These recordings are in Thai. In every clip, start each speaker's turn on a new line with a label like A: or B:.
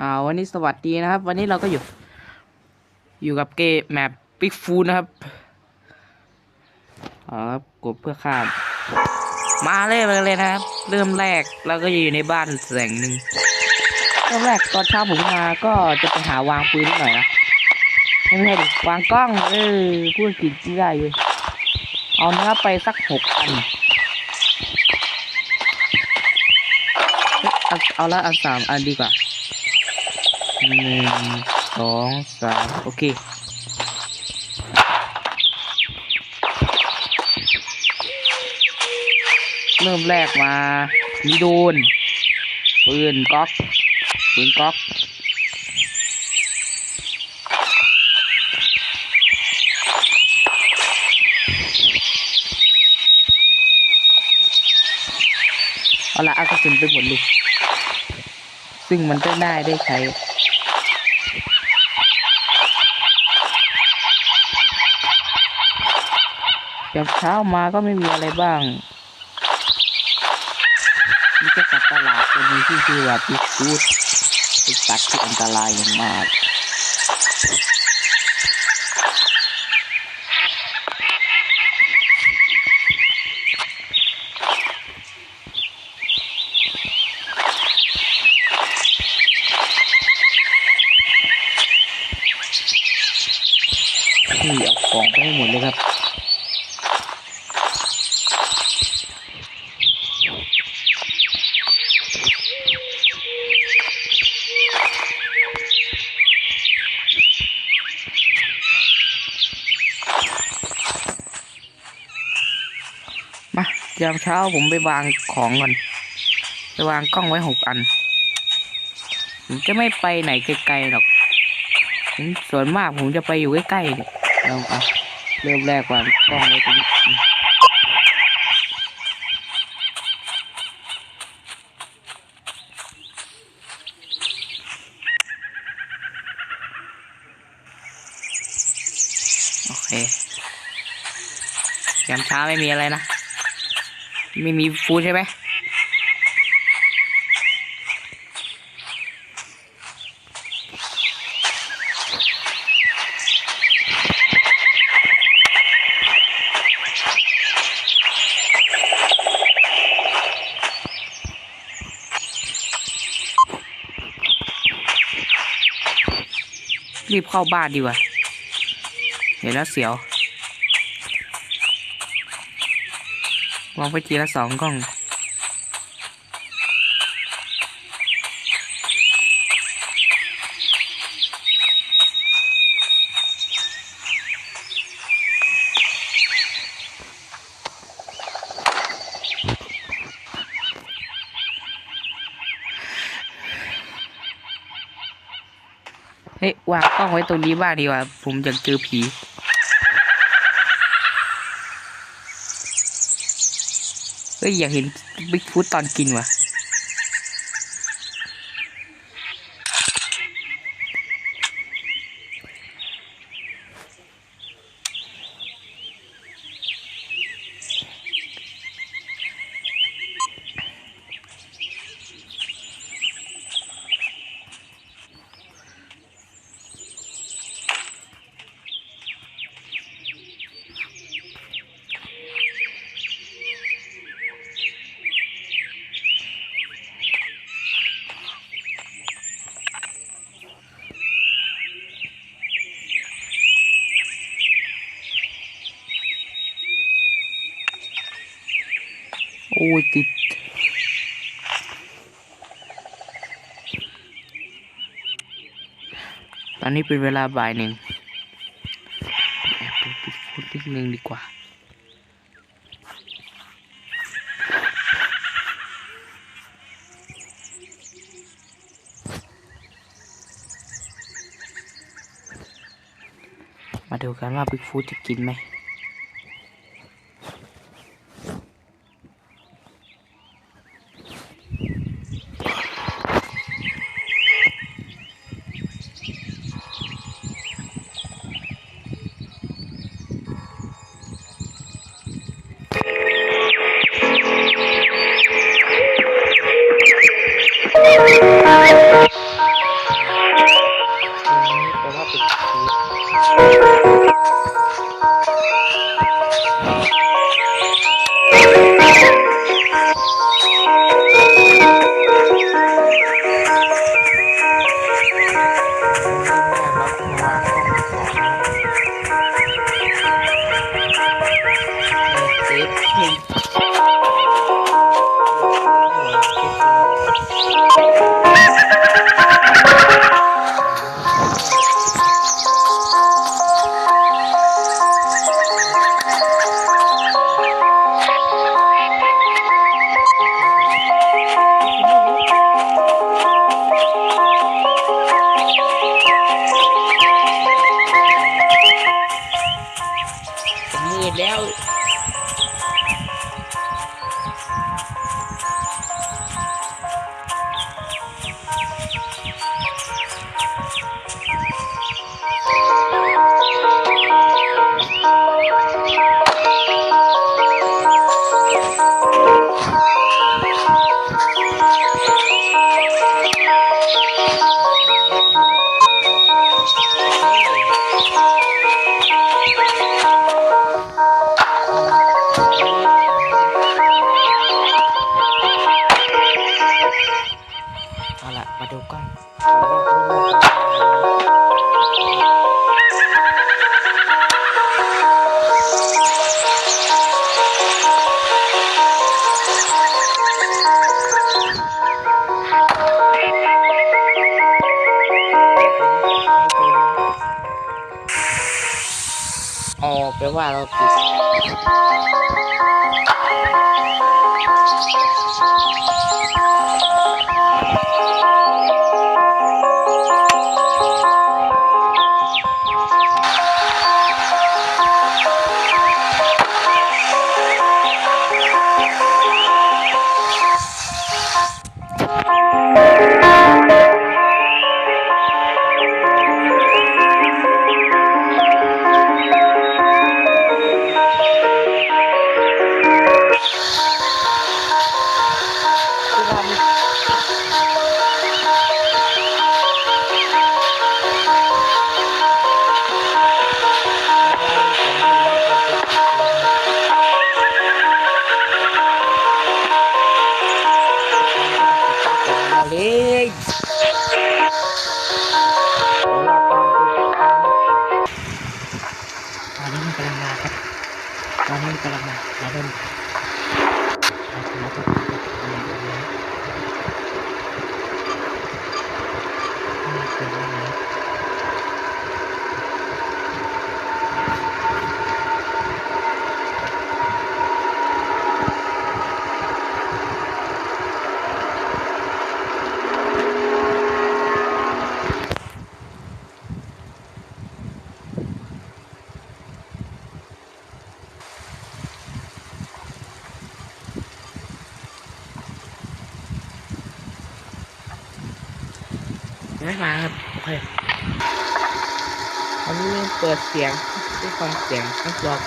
A: อ่าวันนี้สวัสดีนะครับ วันนี้เราก็อยู่ อยู่กับเกมแมปปิกฟูนะครับเอาครับกดเพื่อข้ามมาเลยมาเลยนะครับ เริ่มแรกเราก็จะอยู่ในบ้านแสงหนึ่งเริ่มแรกตอนเช้าผมมาก็จะไปหาวางปืนนิดหน่อยนะไม่ใช่ดิวางกล้องเออพูดผิดไม่ได้เลยเอาเนื้อไปสักหกอันเอาละเอาสามอันดีกว่า หนึ่งสองสามโอเคเริ่มแรกมามีโดนปืนก๊อกปืนก๊อกเอาละเอากระสุนไปหมดเลย ซึ่งมันก็ได้ได้ใช้ จากเช้ามาก็ไม่มีอะไรบ้างมีแค่สัตว์ประหลาดตัวนึงที่ชื่อว่าพิกฟูดเป็นสัตว์ที่อันตรายอย่างมาก นี่เอาของไปให้หมดเลยครับ มา ยามเช้าผมไปวางของก่อน ไปวางกล้องไว้หกอัน ผมจะไม่ไปไหนไกลๆหรอก ส่วนมากผมจะไปอยู่ใกล้ๆเนี่ยเอาอะเริ่มแรกวางกล้องไว้ตรงนี้โอเคยามเช้าไม่มีอะไรนะ ไม่มีฟูใช่ไหมรีบเข้าบ้านดีกว่า เห็นแล้วเสียว วางไปทีละสองกล้อง เฮ้ยวางกล้องไว้ตรงนี้บ้างดีกว่า ผมอยากเจอผี เอ้ยอยากเห็นบิ๊กฟูดตอนกินว่ะ อ้ยติดตอนนี้เป็นเวลาบ่ายหนึ่งแอบดูปิดฟุตนิดนึงดีกว่ามาดูกันว่าบิ๊กฟูดจะกินไหม อ๋อแปลว่าเราติด ไม่มาครับ โอเคอันนี้เปิดเสียงด้วยฟังเสียงตั้งรอบ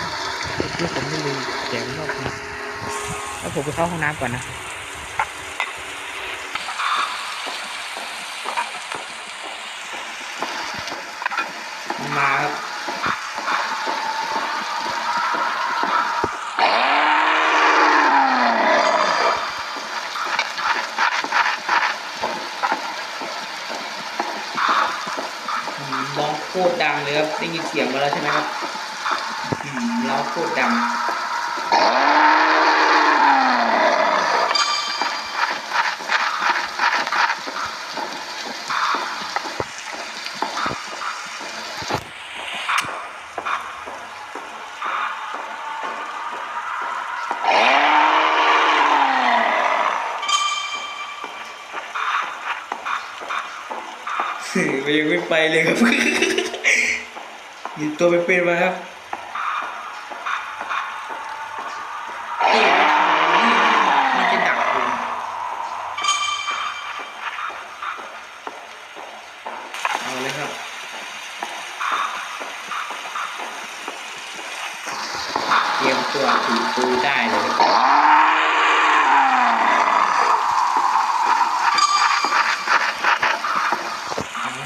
A: ที่ผมไม่ลืมเสียงรอบนี้แล้วผมไปเข้าห้องน้ำก่อนนะ มาครับอืมร้องโค ตรดังเลยครับได้ยินเสียงมาแล้วใช่ไหมครับร้องโคตรดังมันยังไม่ไปเลยครับ ยิบตัวเป็นๆมาครับนี่มันจะดักผมเอาเลยครับเตรียมตัวถือปืนได้เลย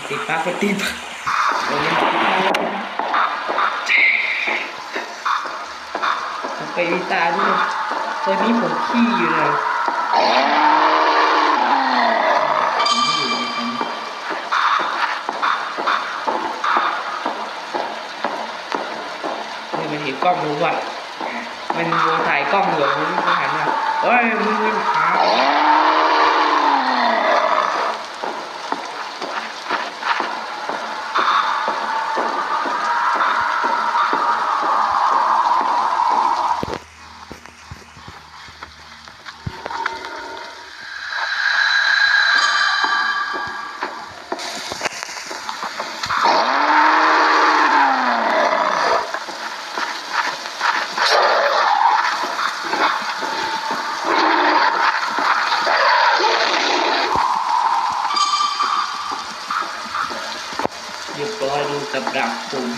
A: ติดปลั๊กก็ติดปลั๊กโอ้ยติดปลั๊กผม ไปวิตาด้วยตอนนี้ผมขี้อยู่เลยนี่มันเห็นกล้องรู้ว่ะมันโดนถ่ายกล้องอยู่มันไม่หันมาเฮ้ยมึงมึงขา เรียบร้อยดู กับดักผม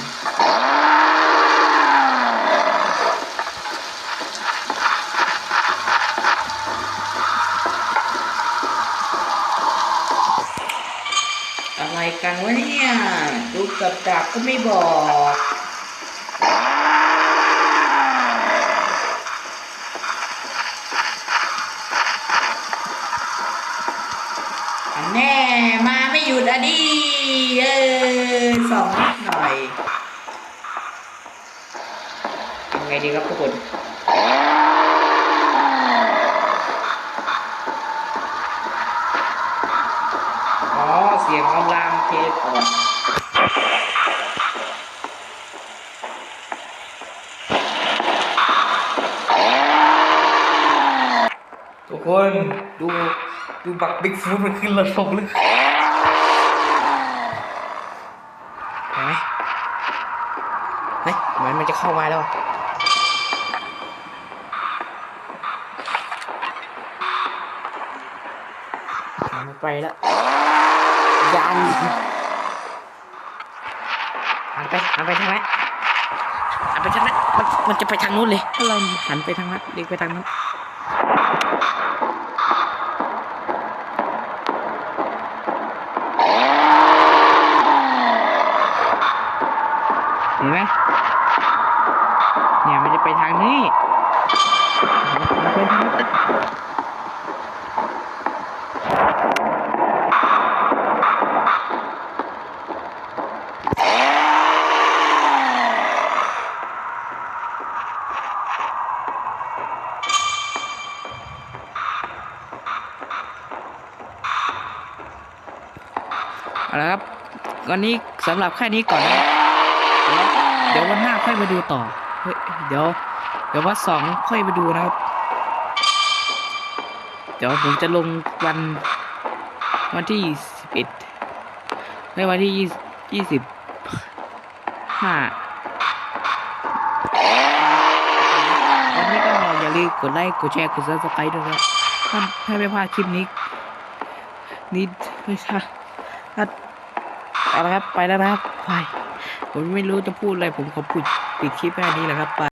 A: อะไรกันวะเนี่ยดูกับดักก็ไม่บอก เอั
B: น แน่มาไม่หยุดอะดิเออสองนิดหน่อยทำไงดีครับทุกคนอ๋อเสียงกำลังเทปอด ทุกคนดูดูบักบิ๊กฟูดมันขึ้นระทมเลยเห็นไหมเฮ้ยเหมือนมันจะเข้ามาแล้วอะมันไปแล้วยังหันไปหันไปทางไหนหันไปทางนั้นมันมันจะไปทางนู้นเลยถ้าเราหันไปทางนั้นเด็กไปทางนั้น เห็นไหมเนี่ยมันจะไปทางนี้ วันนี้สำหรับแค่นี้ก่อนนะเดี๋ยววันหน้าค่อยมาดูต่อเฮ้ยเดี๋ยว เดี๋ยววันสองค่อยมาดูนะครับ เดี๋ยวผมจะลงวันวันที่สิบเอ็ดในวันที่ยี่สิบห้าวันนี้ก็อย่าลืมกดไลค์กดแชร์กดซับสไครต์ด้วยนะครับถ้าถ้าไม่พลาดคลิปนี้ นี่ไม่ใช่ เอาละครับ ไปแล้วนะครับ ไป ผมไม่รู้จะพูดอะไร ผมขอปิดปิดคลิปแค่นี้แหละครับไป